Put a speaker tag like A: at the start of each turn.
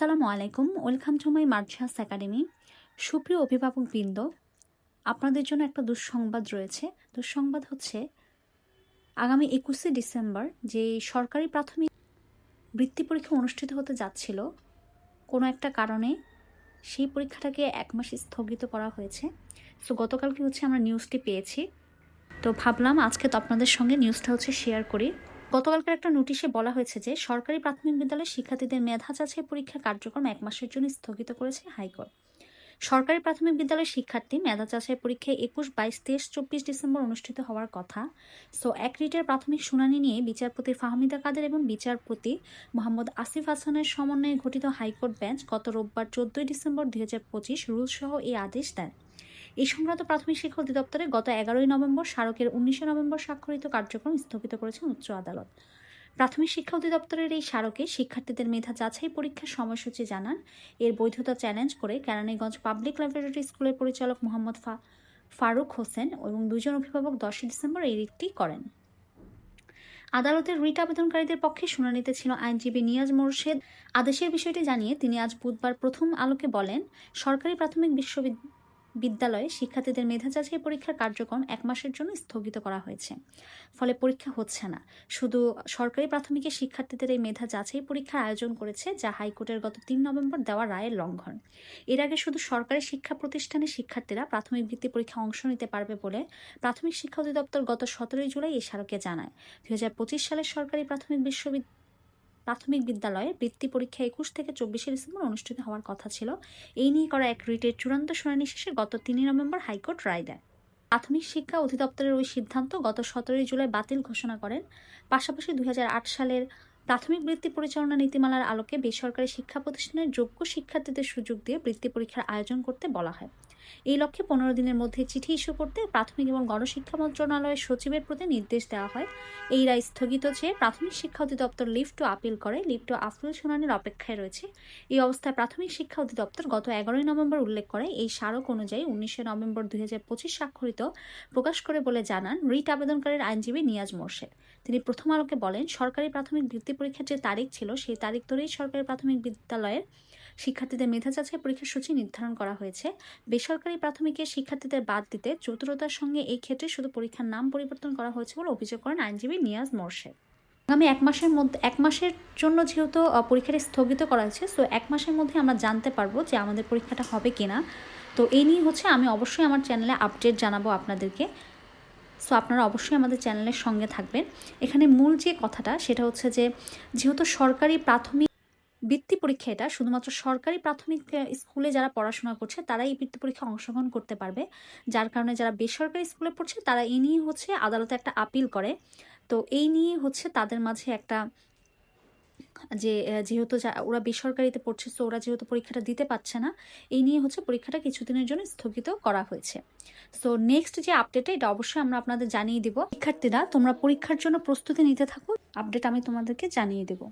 A: আসসালামু আলাইকুম। Welcome to my Marchas academy. সুপ্রিয় অভিভাবকবৃন্দ, আপনাদের জন্য একটা দুঃসংবাদ রয়েছে। দুঃসংবাদ হচ্ছে, আগামী একুশে ডিসেম্বর যে সরকারি প্রাথমিক বৃত্তি পরীক্ষা অনুষ্ঠিত হতে যাচ্ছিল, কোনো একটা কারণে সেই পরীক্ষাটাকে এক মাস স্থগিত করা হয়েছে। সো, গতকালকে হচ্ছে আমরা নিউজটি পেয়েছি। তো ভাবলাম আজকে তো আপনাদের সঙ্গে নিউজটা হচ্ছে শেয়ার করি। গতকালকার একটা নোটিশে বলা হয়েছে যে, সরকারি প্রাথমিক বিদ্যালয়ের শিক্ষার্থীদের মেধা যাচাই পরীক্ষা কার্যক্রম এক মাসের জন্য স্থগিত করেছে হাইকোর্ট। সরকারি প্রাথমিক বিদ্যালয়ের শিক্ষার্থী মেধা যাচাই পরীক্ষায় একুশ, বাইশ, তেইশ, চব্বিশ ডিসেম্বর অনুষ্ঠিত হওয়ার কথা। সো, এক রিটের প্রাথমিক শুনানি নিয়ে বিচারপতি ফাহমিদা কাদের এবং বিচারপতি মোহাম্মদ আসিফ হাসানের সমন্বয়ে গঠিত হাইকোর্ট বেঞ্চ গত রোববার চোদ্দই ডিসেম্বর দুই হাজার পঁচিশ রুলসহ এই আদেশ দেন। এই সংক্রান্ত প্রাথমিক শিক্ষা অধিদপ্তরে গত এগারোই নভেম্বর স্মারকের উনিশে নভেম্বর স্বাক্ষরিত কার্যক্রম স্থগিত করেছেন উচ্চ আদালত। প্রাথমিক শিক্ষা অধিদপ্তরের এই স্মারকে শিক্ষার্থীদের মেধা যাচাই পরীক্ষার সময়সূচি জানান। এর বৈধতা চ্যালেঞ্জ করে কেরানীগঞ্জ পাবলিক ল্যাবরেটরি স্কুলের পরিচালক মোহাম্মদ ফা, ফারুক হোসেন এবং দুজন অভিভাবক দশই ডিসেম্বর এই রিটটি করেন। আদালতের রিট আবেদনকারীদের পক্ষে শুনানিতে ছিল আইনজীবী নিয়াজ মোরশেদ। আদেশের বিষয়টি জানিয়ে তিনি আজ বুধবার প্রথম আলোকে বলেন, সরকারি প্রাথমিক বিশ্ববিদ্যালয় বিদ্যালয়ে শিক্ষার্থীদের মেধা যাচাই পরীক্ষার কার্যক্রম এক মাসের জন্য স্থগিত করা হয়েছে। ফলে পরীক্ষা হচ্ছে না। শুধু সরকারি প্রাথমিকের শিক্ষার্থীদের এই মেধা যাচাই পরীক্ষার আয়োজন করেছে, যা হাইকোর্টের গত তিন নভেম্বর দেওয়া রায়ের লঙ্ঘন। এর আগে শুধু সরকারি শিক্ষা প্রতিষ্ঠানের শিক্ষার্থীরা প্রাথমিক বৃত্তি পরীক্ষা অংশ নিতে পারবে বলে প্রাথমিক শিক্ষা অধিদপ্তর গত সতেরোই জুলাই এই স্মারকে জানায়। দুই হাজার পঁচিশ সালের সরকারি প্রাথমিক বিশ্ববিদ্যালয় প্রাথমিক বিদ্যালয়ে বৃত্তি পরীক্ষা একুশ থেকে চব্বিশে ডিসেম্বর অনুষ্ঠিত হওয়ার কথা ছিল। এই নিয়ে করা এক রিটের চূড়ান্ত শুনানি শেষে গত তিনই নভেম্বর হাইকোর্ট রায় দেয়। প্রাথমিক শিক্ষা অধিদপ্তরের ওই সিদ্ধান্ত গত সতেরোই জুলাই বাতিল ঘোষণা করেন। পাশাপাশি দুই হাজার আট সালের প্রাথমিক বৃত্তি পরিচালনা নীতিমালার আলোকে বেসরকারি শিক্ষা প্রতিষ্ঠানের যোগ্য শিক্ষার্থীদের সুযোগ দিয়ে বৃত্তি পরীক্ষার আয়োজন করতে বলা হয়। এই লক্ষ্যে পনেরো দিনের মধ্যে চিঠি ইস্যু করতে প্রাথমিক এবং গণশিক্ষা মন্ত্রণালয়ের সচিবের প্রতি নির্দেশ দেওয়া হয়। এই রায় স্থগিত চেয়ে প্রাথমিক শিক্ষা অধিদপ্তর টু আপিল করে। লিফট টু শুনানির অপেক্ষায় রয়েছে। এই অবস্থায় প্রাথমিক শিক্ষা অধিদপ্তর গত এগারোই নভেম্বর উল্লেখ করে, এই স্মারক অনুযায়ী উনিশে নভেম্বর দুই হাজার পঁচিশ স্বাক্ষরিত প্রকাশ করে বলে জানান রিট আবেদনকারীর আইনজীবী নিয়াজ মোর্শেদ। তিনি প্রথম আলোকে বলেন, সরকারি প্রাথমিক বৃত্তি পরীক্ষার যে তারিখ ছিল, সেই তারিখ ধরেই সরকারি প্রাথমিক বিদ্যালয়ের শিক্ষার্থীদের মেধা যাচাই পরীক্ষার সূচি নির্ধারণ করা হয়েছে। বেসরকারি প্রাথমিকের শিক্ষার্থীদের বাদ দিতে চতুরতার সঙ্গে এই ক্ষেত্রে শুধু পরীক্ষার নাম পরিবর্তন করা হয়েছে বলে অভিযোগ করেন আইনজীবী নিয়াজ মোর্শেদ। আগামী এক মাসের মধ্যে, এক মাসের জন্য যেহেতু পরীক্ষাটি স্থগিত করা হয়েছে সো এক মাসের মধ্যে আমরা জানতে পারব যে আমাদের পরীক্ষাটা হবে কিনা। তো এই নিয়ে হচ্ছে আমি অবশ্যই আমার চ্যানেলে আপডেট জানাব আপনাদেরকে। সো আপনারা অবশ্যই আমাদের চ্যানেলের সঙ্গে থাকবেন। এখানে মূল যে কথাটা, সেটা হচ্ছে যে, যেহেতু সরকারি প্রাথমিক বৃত্তি পরীক্ষা এটা। শুধুমাত্র সরকারি প্রাথমিক স্কুলে যারা পড়াশোনা করছে তারা এই বৃত্তি পরীক্ষায় অংশগ্রহণ করতে পারবে। যার কারণে যারা বেসরকারি স্কুলে পড়ছে, তারা এই নিয়ে হচ্ছে আদালতে একটা আপিল করে। তো এই নিয়ে হচ্ছে তাদের মাঝে একটা যে যেহেতু ওরা বেসরকারিতে পড়ছে, তো ওরা যেহেতু পরীক্ষাটা দিতে পারছে না, এই নিয়ে হচ্ছে পরীক্ষাটা কিছুদিনের জন্য স্থগিত করা হয়েছে। সো নেক্সট যে আপডেটটা এটা অবশ্যই আমরা আপনাদের জানিয়ে দিব। শিক্ষার্থীরা, তোমরা পরীক্ষার জন্য প্রস্তুতি নিতে থাকো। আপডেট আমি তোমাদেরকে জানিয়ে দেবো।